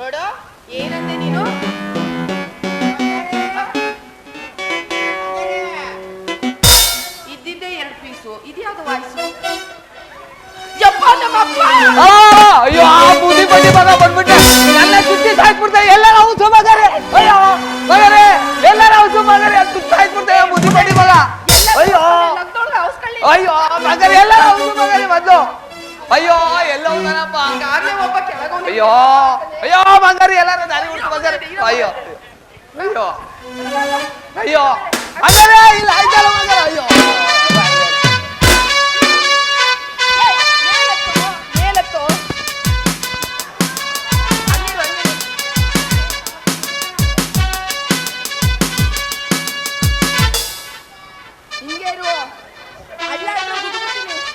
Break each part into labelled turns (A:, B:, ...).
A: ನೋಡು ಏನಂದೆ ನೀನು? ಇದ್ದಿದ್ದೆ ಎರಡು ಪೀಸು ಇದ್ಯಾವುದು ವಾಯ್ಸು?
B: ಅಯ್ಯೋ ಆ ಬೂದಿ ಬಡ್ಡಿ ಮಗ ಬಂದ್ಬಿಟ್ಟೆ ನನ್ನ ಸುತ್ತಿ ಸಾಯ್ಬಿಡ್ತೆ ಎಲ್ಲ ನಾವು ಸುಮಗರೆ ಅಯ್ಯೋ ಮಗರೇ ಎಲ್ಲ ನಾವು ಸುಮಗರೆ ಸುತ್ತ ಸಾಯ್ಬಿಡ್ತೆ ಆ ಬೂದಿ ಬಡ್ಡಿ ಮಗ. ಅಯ್ಯೋ ಅಯ್ಯೋ ಮಗರೇ ಎಲ್ಲ ಅಯ್ಯೋ ಎಲ್ಲ ಹೋಗನಪ್ಪ
A: ಈಗಾಗ್ಲೇ ಒಬ್ಬ.
B: ಅಯ್ಯೋ ಅಯ್ಯೋ ಬಂಗಾರಿ ಎಲ್ಲಾರು ದಾರಿ ಬಿಟ್ಟು ಬಂಗಾರಿ ಅಯ್ಯೋ ಅಯ್ಯೋ ಅಯ್ಯೋ ಬಂಗಾರ ಇಲ್ಲ ಆಯ್ತಲ್ಲ ಬಂಗಾರ ಅಯ್ಯೋ.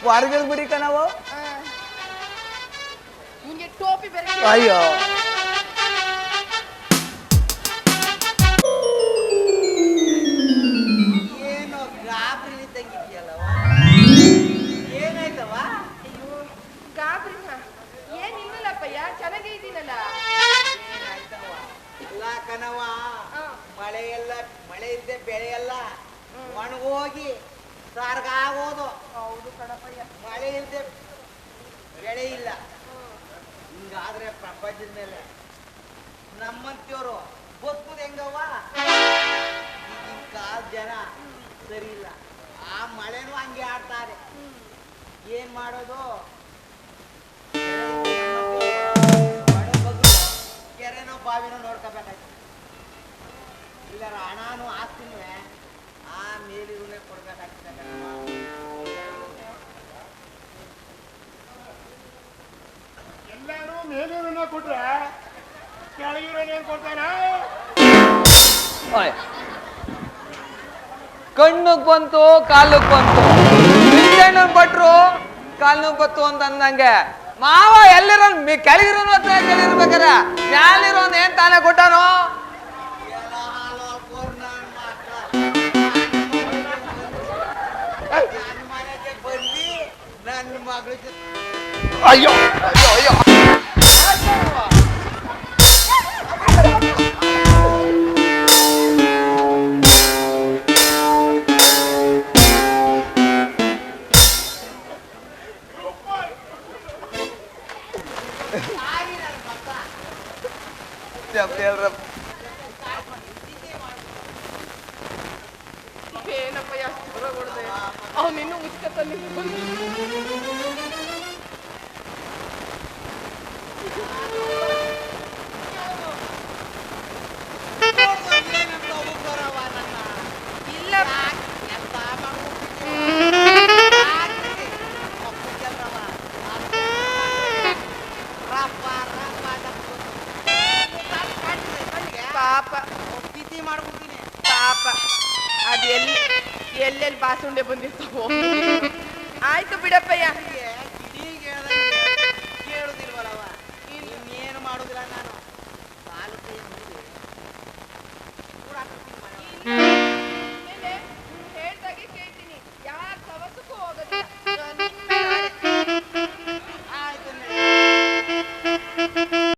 B: ಹೊರಗಡೆ ಬಿಡಿ ಕಣವು
A: ಹಿಂಗೆ ಟೋಪಿ ಬೇರೆ
B: ಅಯ್ಯೋ.
C: ಏನೋ ಗಾಬರಿ ಇದ್ದಂಗಿದ್ಯಲ್ಲವ ಏನಾಯ್ತವ
A: ಅಯ್ಯೋ ಗಾಬ್ರಿನ? ಏನಿಲ್ಲಲ್ಲಪ್ಪಯ್ಯ ಚೆನ್ನಾಗೇ ಇದ್ದೀನಲ್ಲ.
C: ಏನಾಯ್ತವ ಎಲ್ಲ ಕಣವ
A: ಆ.
C: ಮಳೆ ಎಲ್ಲ ಮಳೆ ಇದ್ದೆ ಬೆಳೆ ಎಲ್ಲ ಒಣಗೋಗಿ ಸಾರ್ಗಾಗೋದು.
A: ಹೌದು ಕಣಪ್ಪಯ್ಯ.
C: ಮಳೆ ಇಲ್ಲದೆ ಬೆಳೆ ಇಲ್ಲ. ಹಿಂಗಾದ್ರೆ ಪ್ರಪಂಚದ ಮೇಲೆ ನಮ್ಮಂತಿಯವರು ಬದುಕುದು ಹೆಂಗವ್ವ? ಈಗಿನ ಕಾಲ ಜನ ಸರಿ ಇಲ್ಲ. ಆ ಮಳೆನೂ ಹಂಗೆ ಆಡ್ತಾರೆ. ಏನ್ ಮಾಡೋದು? ಕೆರೆನೋ ಬಾವಿನೋ ನೋಡ್ಕೋಬೇಕಾಯ್ತು. ಇಲ್ಲಾರ ಹಣನೂ ಆಸ್ತಿನೂ ಆ ಮೇಲಿರುವೇ ಕೊಡ್ಬೇಕಾಗ್ತದೆ.
D: ಕೊಟ್ರೆ ಕೆಳಗಿರೋನ್ ಏನ್ ಕೊಡ್ತಾನ.
B: ಕಣ್ಣಗ್ ಬಂತು ಕಾಲಕ್ ಬಂತು. ಬಿಂಜಣ್ಣ ಭಟ್ರು ಕಾಲ್ನಗ್ ಬತ್ತು ಅಂತ ಅಂದಂಗೆ. ಮಾವ ಎಲ್ಲಿರೋ ಕೆಳಗಿರೋನ್ ಹತ್ರ ಕೇಳಿರ್ಬೇಕಾರೆ ಮ್ಯಾಲಿರೋನ್ ಏನ್ ತಾನೇ ಕೊಟ್ಟನು? ಅಯ್ಯೋ ಅಯ್ಯೋ ಅಯ್ಯೋ. ಹೇಳ್ರಪ್ಪ
A: ಯಾಕೆ ಹೊರಗೆ ಹೊಡೆದೆ? ಅವನಿನ್ನೂ ಮುಚ್ಕತ್ತಲ್ಲಿ. ಪಾಪ.
C: ಸ್ಥಿತಿ ಮಾಡ್ಬಿಡ್ತೀನಿ.
A: ಪಾಪ. ಅದು ಎಲ್ಲಿ ಎಲ್ಲೆಲ್ಲಿ ಬಾಸುಂಡೆ ಬಂದಿರ್ತಾವೋ. ಆಯ್ತು ಬಿಡಪ್ಪಯ್ಯ.